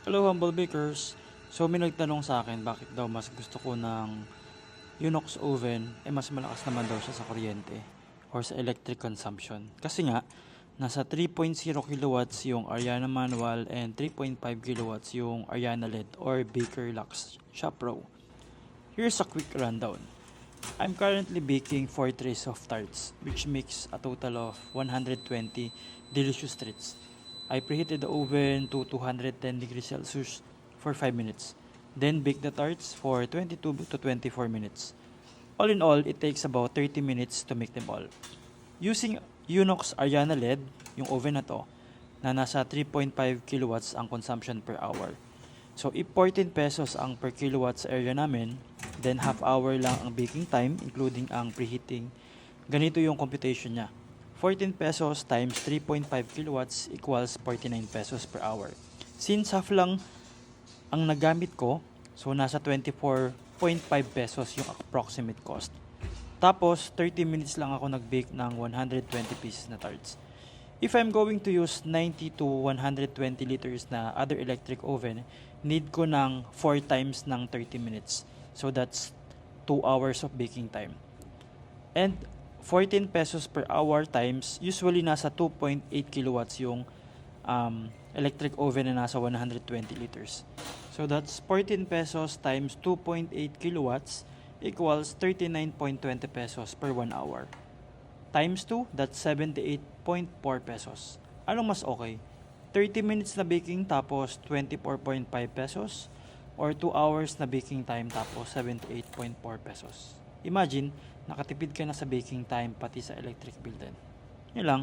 Hello Humble Bakers! So may nagtanong sa akin bakit daw mas gusto ko ng Unox oven eh mas malakas naman daw siya sa kuryente or sa electric consumption. Kasi nga, nasa 3.0 kilowatts yung Ariana manual and 3.5 kilowatts yung Ariana LED or Baker Lux Shop Pro. Here's a quick rundown. I'm currently baking 4 trays of tarts which makes a total of 120 delicious treats. I preheated the oven to 210 degrees Celsius for 5 minutes. Then bake the tarts for 22 to 24 minutes. All in all, it takes about 30 minutes to make them all. Using Unox Ariana LED, yung oven na to, na nasa 3.5 kilowatts ang consumption per hour. So, if 14 pesos ang per kilowatts area namin, then half hour lang ang baking time, including ang preheating. Ganito yung computation niya. 14 pesos times 3.5 kilowatts equals 49 pesos per hour. Since half lang ang nagamit ko, so nasa 24.5 pesos yung approximate cost. Tapos, 30 minutes lang ako nag-bake ng 120 pieces na tarts. If I'm going to use 90 to 120 liters na other electric oven, need ko ng 4 times ng 30 minutes. So that's 2 hours of baking time. And 14 pesos per hour times, usually nasa 2.8 kilowatts yung um, electric oven na nasa 120 liters. So that's 14 pesos times 2.8 kilowatts equals 39.20 pesos per 1 hour. Times 2, that's 78.4 pesos. Anong mas okay? 30 minutes na baking tapos 24.5 pesos or 2 hours na baking time tapos 78.4 pesos. Imagine, nakatipid ka na sa baking time pati sa electric bill din. Yun lang.